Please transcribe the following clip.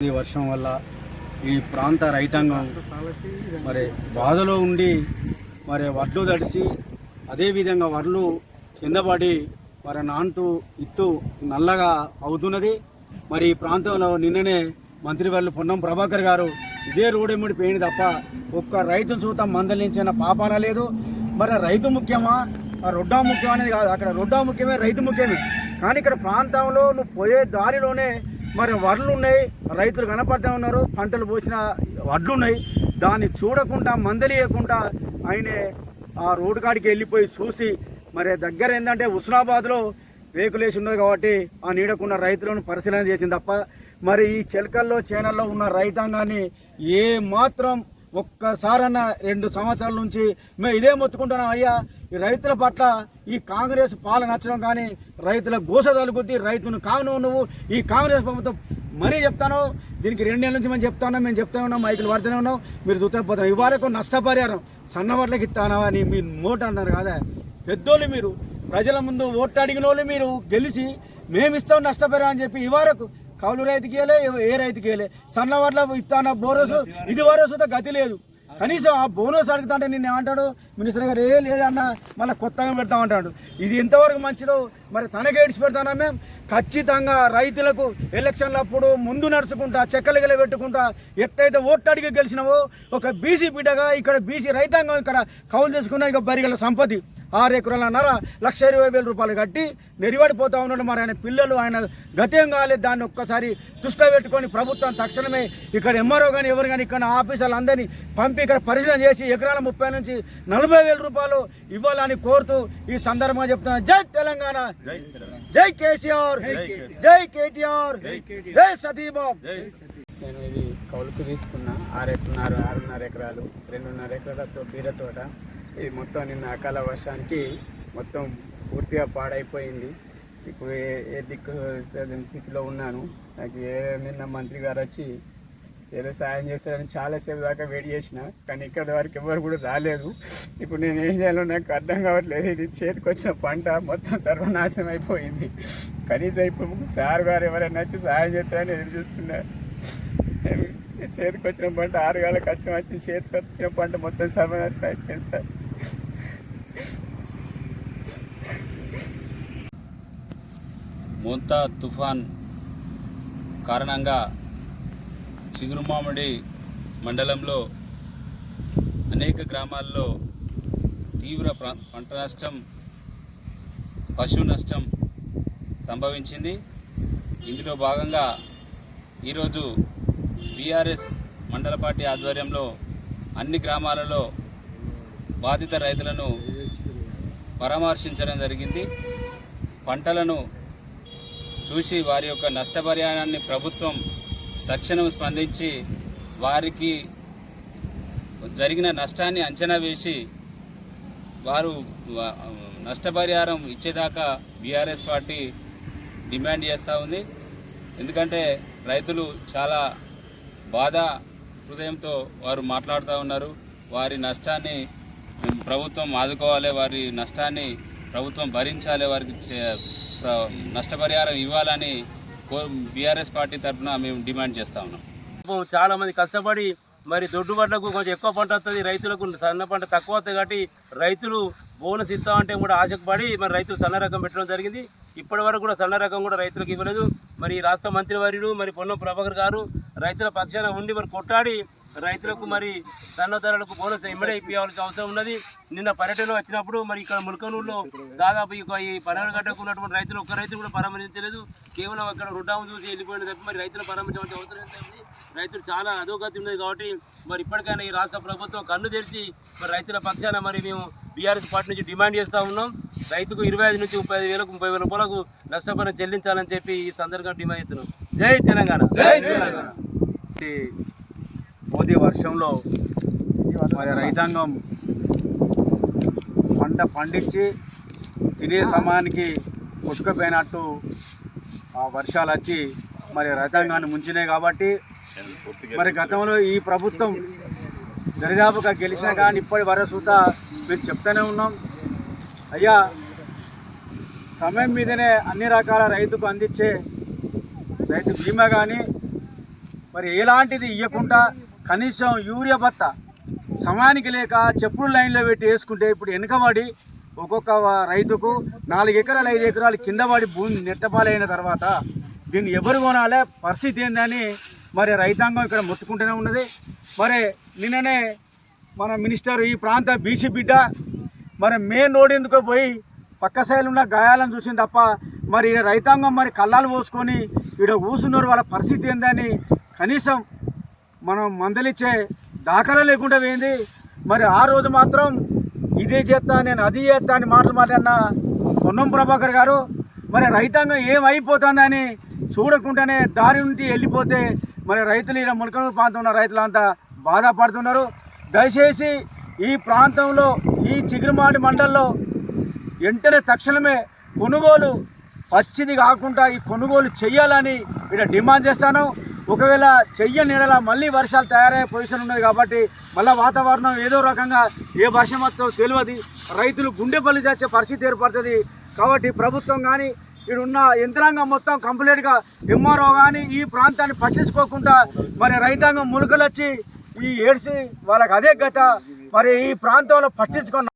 ఈ వర్షం వల్ల ఈ ప్రాంత రైతాంగం మరి బాధలో ఉండి మరి వడ్లు తడిసి అదేవిధంగా వడ్లు కిందపడి మరి నాంతు ఇత్తు నల్లగా అవుతున్నది. మరి ఈ ప్రాంతంలో నిన్ననే మంత్రివర్యులు పొన్నం ప్రభాకర్ గారు ఇదే రోడెమ్మిడి పోయింది తప్ప ఒక్క రైతు చూతం మందలించిన పాపాన లేదు. మరి రైతు ముఖ్యమా? రొడ్డా ముఖ్యం అనేది కాదు. అక్కడ రొడ్డా ముఖ్యమే రైతు ముఖ్యమే. కానీ ఇక్కడ ప్రాంతంలో నువ్వు పోయే దారిలోనే మరి వడ్లు ఉన్నాయి రైతులు కనపడతా ఉన్నారు. పంటలు పోసిన వడ్లు ఉన్నాయి దాన్ని చూడకుండా మందలియకుండా ఆయనే ఆ రోడ్డు కాడికి వెళ్ళిపోయి చూసి మరి దగ్గర ఏంటంటే హుస్నాబాద్లో రేకులేసి ఉన్నది కాబట్టి ఆ నీడకున్న రైతులను పరిశీలన చేసింది తప్ప మరి ఈ చెలకల్లో చేనల్లో ఉన్న రైతాంగాన్ని ఏ మాత్రం ఒక్కసారన్న రెండు సంవత్సరాల నుంచి మేము ఇదే మొత్తుకుంటున్నాం అయ్యా. ఈ రైతుల పట్ల ఈ కాంగ్రెస్ పాలన నచ్చడం కానీ రైతుల గోస తలుగుద్ది రైతును కాను నువ్వు. ఈ కాంగ్రెస్ ప్రభుత్వం మరీ చెప్తాను దీనికి రెండేళ్ళ నుంచి మేము చెప్తాను మేము చెప్తా ఉన్నాం మైకులు వాడుతూనే ఉన్నాం. మీరు చూస్తే పోతాం ఇవాళకు నష్టపరిహారం సన్నవాట్లకి ఇస్తానా అని మీరు మోట అన్నారు కదా. పెద్దోళ్ళు మీరు ప్రజల ముందు ఓట్లు అడిగిన వాళ్ళు మీరు గెలిచి మేము ఇస్తాం నష్టపరిహారం అని చెప్పి ఇవరకు కౌలు రైతుకి ఏ రైతుకి ఇవ్వలే. సన్నవాట్ల ఇస్తాన బోనస్ ఇది వరకు గతి లేదు. కనీసం ఆ బోనస్ అడుగుతాంటే నిన్న ఏమంటాడు మినిస్టర్ గారు ఏ లేదన్న మళ్ళీ కొత్తగా పెడతామంటాడు ఇది ఎంతవరకు మంచిదో మరి తనకే ఇడిచి పెడతానా మేము ఖచ్చితంగా రైతులకు ఎలక్షన్ల అప్పుడు ముందు నడుచుకుంటా చెక్కలు గెలబెట్టుకుంటా ఎట్టయితే ఓట్లు అడిగి గెలిచినావో ఒక బీసీ బిడ్డగా ఇక్కడ బీసీ రైతాంగం ఇక్కడ కౌలు చేసుకున్న ఇక బరిగల సంపత్తి ఆరు ఎకరాలన్నర లక్ష ఇరవై వేల రూపాయలు కట్టి నెరివడిపోతూ ఉన్నాడు మరి ఆయన పిల్లలు ఆయన గతేం కాలేదు దాన్ని ఒక్కసారి దృష్టిలో పెట్టుకొని ప్రభుత్వం తక్షణమే ఇక్కడ ఎంఆర్ఓ కానీ ఎవరు కానీ ఇక్కడ ఆఫీసర్లు అందరినీ పంపి ఇక్కడ పరిశీలన చేసి ఎకరాల ముప్పై నుంచి నలభై వేల రూపాయలు ఇవ్వాలని కోరుతూ ఈ సందర్భంగా చెప్తున్నా. జై తెలంగాణ. జై కేసీఆర్. జై కేటీఆర్. జై సతీబాబు. నేను ఇది కౌలుకు తీసుకున్నా. ఆరెట్టున్నర ఆరున్నర ఎకరాలు రెండున్నర ఎకరాలతో బీర తోట. ఇది మొత్తం నిన్న అకాల వర్షానికి మొత్తం పూర్తిగా పాడైపోయింది. ఇప్పుడు ఏ దిక్కు స్థితిలో ఉన్నాను? నాకు ఏ నిన్న మంత్రి గారు వచ్చి ఏదో సాయం చేస్తారని చాలాసేపు దాకా వెయిట్ చేసిన. కానీ ఇక్కడ వరకు ఎవరు కూడా రాలేదు. ఇప్పుడు నేను ఏం చేయాలో నాకు అర్థం కావట్లేదు. ఇది చేతికి వచ్చిన పంట మొత్తం సర్వనాశనం అయిపోయింది. కనీసం ఇప్పుడు సార్ గారు ఎవరైనా వచ్చి సాయం చేస్తారని ఎదురు చూస్తున్నారు చేతికి వచ్చిన పంట ఆరు కష్టం వచ్చింది. చేతికి వచ్చిన పంట మొత్తం సర్వనాశనం అయిపోయింది సార్. ముంతా తుఫాన్ కారణంగా చిగురుమామిడి మండలంలో అనేక గ్రామాల్లో తీవ్ర పంట నష్టం పశు నష్టం సంభవించింది. ఇందులో భాగంగా ఈరోజు బీఆర్ఎస్ మండల పార్టీ ఆధ్వర్యంలో అన్ని గ్రామాలలో బాధిత రైతులను పరామర్శించడం జరిగింది. పంటలను చూసి వారి యొక్క నష్టపరిహారాన్ని ప్రభుత్వం తక్షణం స్పందించి వారికి జరిగిన నష్టాన్ని అంచనా వేసి వారు నష్టపరిహారం ఇచ్చేదాకా బీఆర్ఎస్ పార్టీ డిమాండ్ చేస్తూ ఉంది. ఎందుకంటే రైతులు చాలా బాధ హృదయంతో వారు మాట్లాడుతూ ఉన్నారు. వారి నష్టాన్ని ప్రభుత్వం ఆదుకోవాలి వారి నష్టాన్ని ప్రభుత్వం భరించాలి వారికి చే- నష్టపరిహారం ఇవ్వాలని బీఆర్ఎస్ పార్టీ తరఫున మేము డిమాండ్ చేస్తా ఉన్నాం. చాలా మంది కష్టపడి మరి దొడ్డు పంటకు కొంచెం ఎక్కువ పంట వస్తుంది రైతులకు సన్న పంట తక్కువ వస్తుంది కాబట్టి రైతులు బోనస్ ఇస్తామంటే కూడా ఆశకు పడి మరి రైతులు సన్న రకం పెట్టడం జరిగింది. ఇప్పటి వరకు కూడా సన్న రకం కూడా రైతులకు ఇవ్వలేదు. మరి రాష్ట్ర మంత్రివర్యుడు మరి పొన్నం ప్రభాకర్ గారు రైతుల పక్షాన ఉండి మరి కొట్టాడి రైతులకు మరి సన్న ధరలకు బోనస్ ఇమ్మడే ఇప్పించాల్సిన అవసరం ఉన్నది. నిన్న పర్యటన వచ్చినప్పుడు మరి ఇక్కడ ములకనూరులో దాదాపు ఈ పనగడ్డకు ఉన్నటువంటి రైతులు ఒక్క రైతు కూడా పరామర్శించలేదు. కేవలం అక్కడ రుడ్డాము చూసి వెళ్ళిపోయిన తప్ప మరి రైతులు పరామర్శించాల్సిన అవసరం ఉంది రైతులు చాలా అధోగతి ఉన్నది కాబట్టి మరి ఇప్పటికైనా ఈ రాష్ట్ర ప్రభుత్వం కన్ను తెరిచి మరి రైతుల పక్షాన మరి మేము బీఆర్ఎస్ పార్టీ నుంచి డిమాండ్ చేస్తూ ఉన్నాం. రైతుకు ఇరవై ఐదు నుంచి ముప్పై ఐదు వేలకు ముప్పై వేల రూపాయలకు నష్టపరిహారం చెల్లించాలని చెప్పి ఈ సందర్భంగా డిమాండ్ చేస్తున్నాం. జై తెలంగాణ. జై తెలంగాణ. మోదీ వర్షంలో మరి రైతాంగం పంట పండించి తినే సమయానికి కొట్టుకుపోయినట్టు ఆ వర్షాలు వచ్చి మరి రైతాంగాన్ని ముంచినాయి కాబట్టి మరి గతంలో ఈ ప్రభుత్వం దరిదాపుగా గెలిచినా కానీ ఇప్పటి వరసూత మేము చెప్తూనే ఉన్నాం. అయ్యా సమయం మీదనే అన్ని రకాల రైతుకు అందించే రైతు బీమా కానీ మరి ఎలాంటిది ఇవ్వకుండా కనీసం యూరియా బత్త సమయానికి లేక చెప్పులు లైన్లో పెట్టి వేసుకుంటే ఇప్పుడు వెనుకబడి ఒక్కొక్క రైతుకు నాలుగు ఎకరాలు ఐదు ఎకరాలు కింద పడి భూమి నెట్టపాలైన తర్వాత దీన్ని ఎవరు కొనాలి? పరిస్థితి ఏందని మరి రైతాంగం ఇక్కడ మొత్తుకుంటూనే ఉన్నది. మరి నిన్ననే మన మినిస్టర్ ఈ ప్రాంత బీసీ బిడ్డ మరి మెయిన్ రోడ్ ఎందుకో పోయి పక్క సైలు ఉన్న గాయాలను చూసింది తప్ప మరి రైతాంగం మరి కళ్ళాలు పోసుకొని ఈడ కూసున్నారు వాళ్ళ పరిస్థితి ఏందని కనీసం మనం మందలిచ్చే దాఖలా లేకుండా పోయింది. మరి ఆ రోజు మాత్రం ఇదే చేస్తా నేను అది చేస్తా అని మాటలు మాట్లాడిన పొన్నం ప్రభాకర్ గారు మరి రైతాంగం ఏమైపోతుందని చూడకుండానే దారి నుండి వెళ్ళిపోతే మరి రైతులు ఇక్కడ ములకనూరు ప్రాంతం ఉన్న రైతులంతా బాధపడుతున్నారు. దయచేసి ఈ ప్రాంతంలో ఈ చిగురుమాడి మండల్లో వెంటనే తక్షణమే కొనుగోలు పచ్చిది కాకుండా ఈ కొనుగోలు చేయాలని ఇక్కడ డిమాండ్ చేస్తాను. ఒకవేళ చెయ్యని నీడలా మళ్ళీ వర్షాలు తయారయ్యే పొజిషన్ ఉన్నది కాబట్టి మళ్ళీ వాతావరణం ఏదో రకంగా ఏ వర్షం వస్తుందో తెలియదు రైతులు గుండె పల్లి తెచ్చే పరిస్థితి ఏర్పడుతుంది. కాబట్టి ప్రభుత్వం కానీ ఇక్కడ ఉన్న యంత్రాంగం మొత్తం కంప్లీట్గా ఎంఆర్ఓ కానీ ఈ ప్రాంతాన్ని పట్టించుకోకుండా మరి రైతాంగం మునుకలొచ్చి ఈ ఏడ్చి వాళ్ళకి అదే గత. మరి ఈ ప్రాంతంలో పట్టించుకున్న